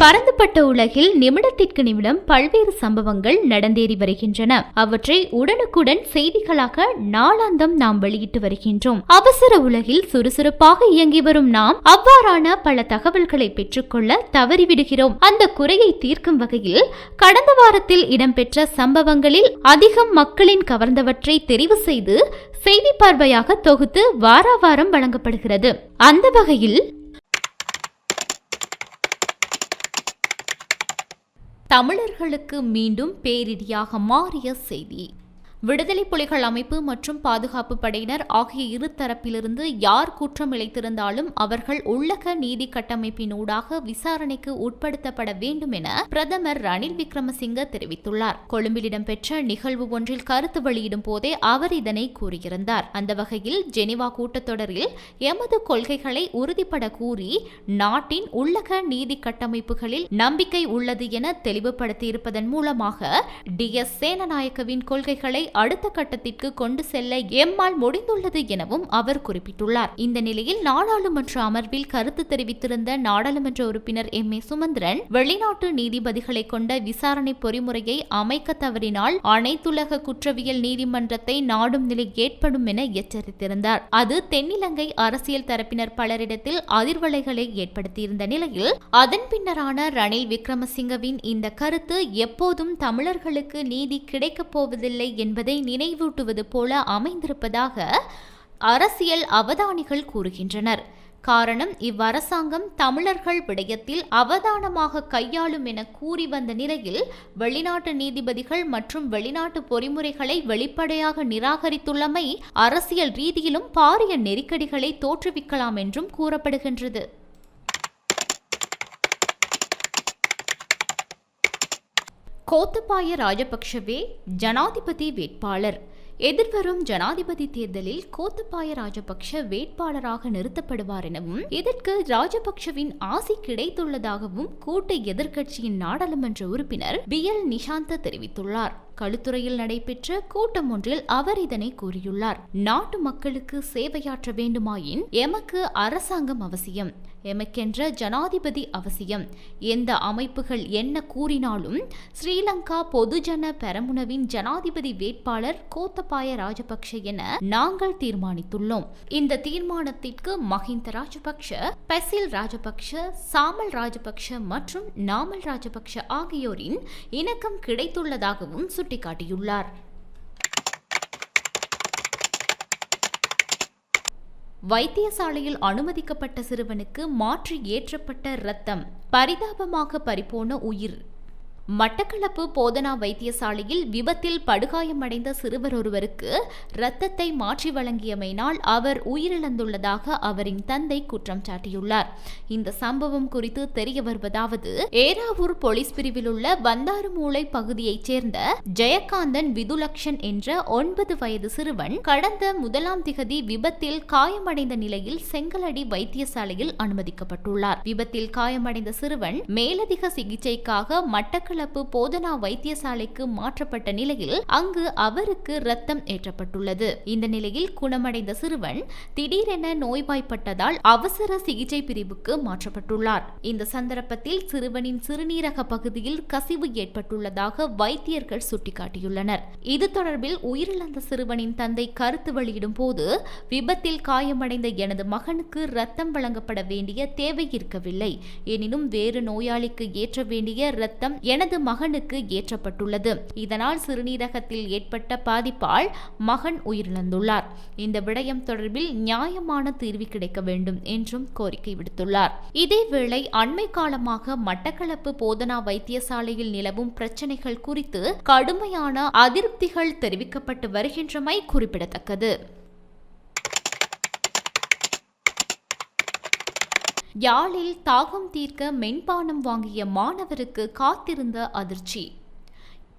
பரந்துபட்ட உலகில் நிமிடத்திற்கு நிமிடம் பல்வேறு சம்பவங்கள் நடந்தேறி வருகின்றன. அவற்றை உடனுக்குடன் செய்திகளாக நாளாந்தம் நாம் வெளியிட்டு வருகின்றோம். அவசர உலகில் சுறுசுறுப்பாக இயங்கி வரும் நாம் அவ்வாறான பல தகவல்களை பெற்றுக்கொள்ள தவறிவிடுகிறோம். அந்த குறையை தீர்க்கும் வகையில் கடந்த வாரத்தில் இடம்பெற்ற சம்பவங்களில் அதிகம் மக்களின் கவர்ந்தவற்றை தெரிவு செய்து செய்தி பார்வையாக தொகுத்து வாராவாரம் வழங்கப்படுகிறது. அந்த வகையில் தமிழர்களுக்கு மீண்டும் பேரிடியாக மாறிய செய்தி. விடுதலை புலிகள் அமைப்பு மற்றும் பாதுகாப்பு படையினர் ஆகிய இரு தரப்பிலிருந்து யார் குற்றம் இழைத்திருந்தாலும் அவர்கள் உள்ளக நீதி கட்டமைப்பினூடாக விசாரணைக்கு உட்படுத்தப்பட வேண்டும் என பிரதமர் ரணில் விக்ரமசிங்க தெரிவித்துள்ளார். கொழும்பில் இடம்பெற்ற நிகழ்வு ஒன்றில் கருத்து வெளியிடும் போதே அவர் இதனை கூறியிருந்தார். அந்த வகையில் ஜெனிவா கூட்டத்தொடரில் எமது கொள்கைகளை உறுதிப்பட கூறி நாட்டின் உள்ளக நீதி கட்டமைப்புகளில் நம்பிக்கை உள்ளது என தெளிவுபடுத்தியிருப்பதன் மூலமாக டி எஸ் சேனநாயக்கவின் கொள்கைகளை அடுத்த கட்டத்திற்கு கொண்டு செல்ல எம்மால் முடிந்துள்ளது எனவும் அவர் குறிப்பிட்டுள்ளார். இந்த நிலையில் நாடாளுமன்ற அமர்வில் கருத்து தெரிவித்திருந்த நாடாளுமன்ற உறுப்பினர் எம். ஏ. சுமந்திரன் வெளிநாட்டு நீதிபதிகளை கொண்ட விசாரணை பொறிமுறையை அமைக்க தவறினால் அனைத்துலக குற்றவியல் நீதிமன்றத்தை நாடும் நிலை ஏற்படும் என எச்சரித்திருந்தார். அது தென்னிலங்கை அரசியல் தரப்பினர் பலரிடத்தில் அதிர்வலைகளை ஏற்படுத்தியிருந்த நிலையில் அதன் பின்னரான ரணில் விக்ரமசிங்கவின் இந்த கருத்து எப்போதும் தமிழர்களுக்கு நீதி கிடைக்கப் போவதில்லை என்பது நினைவூட்டுவது போல அமைந்திருப்பதாக அரசியல் அவதானிகள் கூறுகின்றனர். காரணம் இவ்வரசாங்கம் தமிழர்கள் விடயத்தில் அவதானமாக கையாளும் என கூறி வந்த நிலையில் வெளிநாட்டு நீதிபதிகள் மற்றும் வெளிநாட்டு பொறிமுறைகளை வெளிப்படையாக நிராகரித்துள்ளமை அரசியல் ரீதியிலும் பாரிய நெருக்கடிகளை தோற்றுவிக்கலாம் என்றும் கூறப்படுகின்றது. கோத்தபாய ராஜபக்ஷவே ஜனாதிபதி வேட்பாளர். எதிர்வரும் ஜனாதிபதி தேர்தலில் கோத்தபாய ராஜபக்ஷ வேட்பாளராக நிறுத்தப்படுவார் எனவும் இதற்கு ராஜபக்ஷவின் ஆசி கிடைத்துள்ளதாகவும் கூட்டு எதிர்க்கட்சியின் நாடாளுமன்ற உறுப்பினர் பி. எல். நிஷாந்த தெரிவித்துள்ளார். களுத்துறையில் நடைபெற்ற கூட்டம் ஒன்றில் அவர் இதனை கூறியுள்ளார். நாட்டு மக்களுக்கு சேவையாற்ற வேண்டுமாயின் எமக்கு அரசாங்கம் அவசியம். எமக்கென்ற ஜனாதிபதி அவசியம். எந்த அமைப்புகள் என்ன கூறினாலும் ஸ்ரீலங்கா பொதுஜன பெரமுனவின் ஜனாதிபதி வேட்பாளர் கோத்தபாய ராஜபக்ஷ என நாங்கள் தீர்மானித்துள்ளோம். இந்த தீர்மானத்திற்கு மஹிந்த ராஜபக்ஷ பெசில் ராஜபக்ஷ சாமல் ராஜபக்ஷ மற்றும் நாமல் ராஜபக்ஷ ஆகியோரின் இணக்கம் கிடைத்துள்ளதாகவும் சுட்டிக்காட்டியுள்ளார். வைத்தியசாலையில் அனுமதிக்கப்பட்ட சிறுவனுக்கு மாற்றி ஏற்றப்பட்ட இரத்தம். பரிதாபமாக பறிபோன உயிர். மட்டக்களப்பு போதனா வைத்தியசாலையில் விபத்தில் படுகாயமடைந்த சிறுவர் ஒருவருக்கு இரத்தத்தை மாற்றி வழங்கியமையினால் அவர் உயிரிழந்துள்ளதாக அவரின் தந்தை குற்றம் சாட்டியுள்ளார். இந்த சம்பவம் குறித்து தெரிய வருவதாவது ஏராவூர் போலீஸ் பிரிவில் உள்ள வந்தாறுமூளை பகுதியைச் சேர்ந்த ஜெயகாந்தன் விதுலக்ஷன் என்ற ஒன்பது வயது சிறுவன் கடந்த முதலாம் திகதி விபத்தில் காயமடைந்த நிலையில் செங்கலடி வைத்தியசாலையில் அனுமதிக்கப்பட்டுள்ளார். விபத்தில் காயமடைந்த சிறுவன் மேலதிக சிகிச்சைக்காக மட்டக்களப்பு மட்டக்களப்பு போதனா வைத்தியசாலைக்கு மாற்றப்பட்ட நிலையில் அங்கு அவருக்கு ரத்தம் ஏற்றப்பட்டுள்ளது. இந்த நிலையில் குணமடைந்த சிறுவன் திடீரென நோய்வாய்ப்பட்டதால் அவசர சிகிச்சை பிரிவுக்கு மாற்றப்பட்டுள்ளார். இந்த சந்தர்ப்பத்தில் சிறுவனின் சிறுநீரக பகுதியில் கசிவு ஏற்பட்டுள்ளதாக வைத்தியர்கள் சுட்டிக்காட்டியுள்ளனர். இது தொடர்பில் உயிரிழந்த சிறுவனின் தந்தை கருத்து வெளியிடும் போது விபத்தில் காயமடைந்த எனது மகனுக்கு ரத்தம் வழங்கப்பட வேண்டிய தேவை இருக்கவில்லை. எனினும் வேறு நோயாளிக்கு ஏற்ற வேண்டிய ரத்தம் எனது தனது மகனுக்கு ஏற்றப்பட்டுள்ளது. இதனால் சிறுநீரகத்தில் ஏற்பட்ட பாதிப்பால் மகன் உயிரிழந்துள்ளார். இந்த விடயம் தொடர்பில் நியாயமான தீர்வு கிடைக்க வேண்டும் என்றும் கோரிக்கை விடுத்துள்ளார். இதேவேளை அண்மை காலமாக மட்டக்களப்பு போதனா வைத்தியசாலையில் நிலவும் பிரச்சினைகள் குறித்து கடுமையான அதிருப்திகள் தெரிவிக்கப்பட்டு வருகின்றமை குறிப்பிடத்தக்கது. யாழில் தாகம் தீர்க்க மென்பானம் வாங்கிய மாணவருக்கு காத்திருந்த அதிர்ச்சி.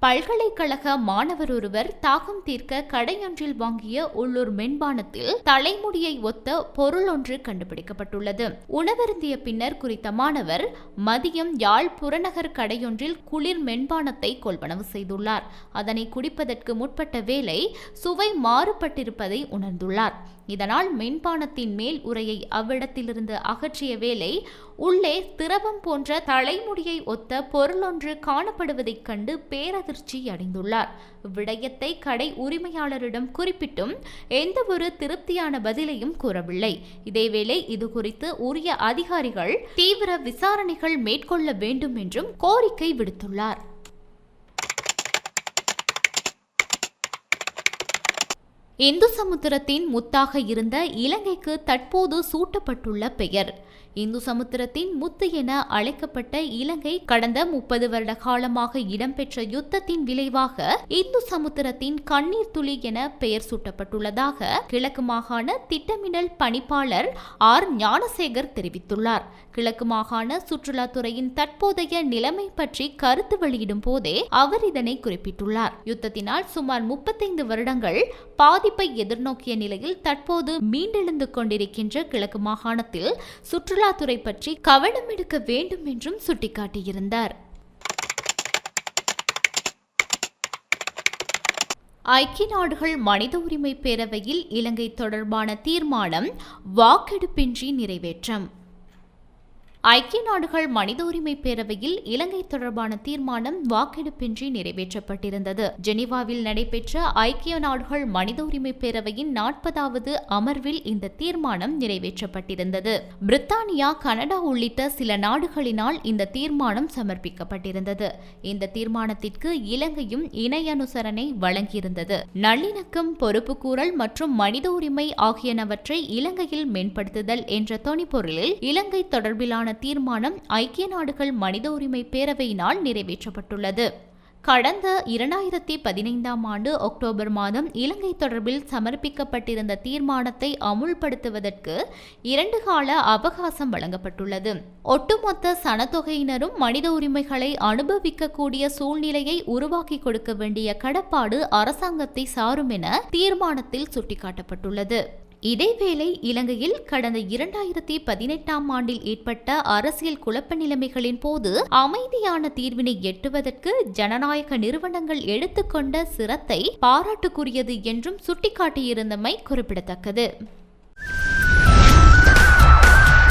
பல்கலைக்கழக மாணவர் ஒருவர் தாகம் தீர்க்க கடையொன்றில் வாங்கிய உள்ளூர் மென்பானத்தில் தலைமுடியை ஒத்த பொருள் ஒன்று கண்டுபிடிக்கப்பட்டுள்ளது. உணவருந்திய பின்னர் குறித்த மாணவர் மதியம் யாழ் புறநகர் கடையொன்றில் குளிர் மென்பானத்தை கொள்வனவு செய்துள்ளார். அதனை குடிப்பதற்கு முற்பட்ட வேளை சுவை மாறுபட்டிருப்பதை உணர்ந்துள்ளார். இதனால் மென்பானத்தின் மேல் உரையை அவ்விடத்திலிருந்து அகற்றிய வேளை உள்ளே திரவம் போன்ற தலைமுடியை ஒத்த பொருளொன்று காணப்படுவதைக் கண்டு அதிர்ச்சி அடைந்துள்ளார். விடயத்தை கடை உரிமையாளரிடம் குறிப்பிட்டும் எந்தவொரு திருப்தியான பதிலையும் கூறவில்லை. இதேவேளை இது குறித்து உரிய அதிகாரிகள் தீவிர விசாரணைகள் மேற்கொள்ள வேண்டும் என்றும் கோரிக்கை விடுத்துள்ளார். இந்து சமுத்திரத்தின் முத்தாக இருந்த இலங்கைக்கு தற்போது சூட்டப்பட்டுள்ள பெயர். இந்து சமுத்திரத்தின் முத்து என அழைக்கப்பட்ட இலங்கை கடந்த முப்பது வருட காலமாக இடம்பெற்ற யுத்தத்தின் விளைவாக இந்து சமுத்திரத்தின் கண்ணீர் துளி என பெயர் சூட்டப்பட்டுள்ளதாக கிழக்கு மாகாண திட்டமிடல் பணிப்பாளர் ஆர். ஞானசேகர் தெரிவித்துள்ளார். கிழக்கு மாகாண சுற்றுலாத்துறையின் தற்போதைய நிலைமை பற்றி கருத்து வெளியிடும் போதே அவர் இதனை குறிப்பிட்டுள்ளார். யுத்தத்தினால் சுமார் முப்பத்தைந்து வருடங்கள் பாதி பாதிப்பை எதிர்நோக்கிய நிலையில் தற்போது மீண்டெழுந்து கொண்டிருக்கின்ற கிழக்கு மாகாணத்தில் சுற்றுலாத்துறை பற்றி கவனம் எடுக்க வேண்டும் என்றும் சுட்டிக்காட்டியிருந்தார். ஐக்கிய நாடுகள் மனித உரிமை பேரவையில் இலங்கை தொடர்பான தீர்மானம் வாக்கெடுப்பின்றி நிறைவேற்றம். ஐக்கிய நாடுகள் மனித உரிமை பேரவையில் இலங்கை தொடர்பான தீர்மானம் வாக்கெடுப்பின்றி நிறைவேற்றப்பட்டிருந்தது. ஜெனீவாவில் நடைபெற்ற ஐக்கிய நாடுகள் மனித உரிமை பேரவையின் நாற்பதாவது அமர்வில் இந்த தீர்மானம் நிறைவேற்றப்பட்டிருந்தது. பிரித்தானியா கனடா உள்ளிட்ட சில நாடுகளினால் இந்த தீர்மானம் சமர்ப்பிக்கப்பட்டிருந்தது. இந்த தீர்மானத்திற்கு இலங்கையும் இணையனுசரணை வழங்கியிருந்தது. நல்லிணக்கம் பொறுப்புக்கூறல் மற்றும் மனித உரிமை ஆகியனவற்றை இலங்கையில் மேம்படுத்துதல் என்ற தொனிப்பொருளில் இலங்கை தொடர்பிலான தீர்மானம் ஐக்கிய நாடுகள் மனித உரிமை பேரவையினால் நிறைவேற்றப்பட்டுள்ளது. கடந்த இரண்டாயிரத்தி பதினைந்தாம் ஆண்டு அக்டோபர் மாதம் இலங்கை தொடர்பில் சமர்ப்பிக்கப்பட்டிருந்த தீர்மானத்தை அமுல்படுத்துவதற்கு இரண்டு கால அவகாசம் வழங்கப்பட்டுள்ளது. ஒட்டுமொத்த சனத்தொகையினரும் மனித உரிமைகளை அனுபவிக்கக்கூடிய சூழ்நிலையை உருவாக்கி கொடுக்க வேண்டிய கடப்பாடு அரசாங்கத்தை சாரும் என தீர்மானத்தில் சுட்டிக்காட்டப்பட்டுள்ளது. இதேவேளை இலங்கையில் கடந்த இரண்டாயிரத்தி பதினெட்டாம் ஆண்டில் ஏற்பட்ட அரசியல் குழப்ப நிலைமைகளின் போது அமைதியான தீர்வினை எட்டுவதற்கு ஜனநாயக நிறுவனங்கள் எடுத்துக்கொண்ட சிரத்தை பாராட்டுக்குரியது என்றும் சுட்டிக்காட்டியிருந்தமை குறிப்பிடத்தக்கது.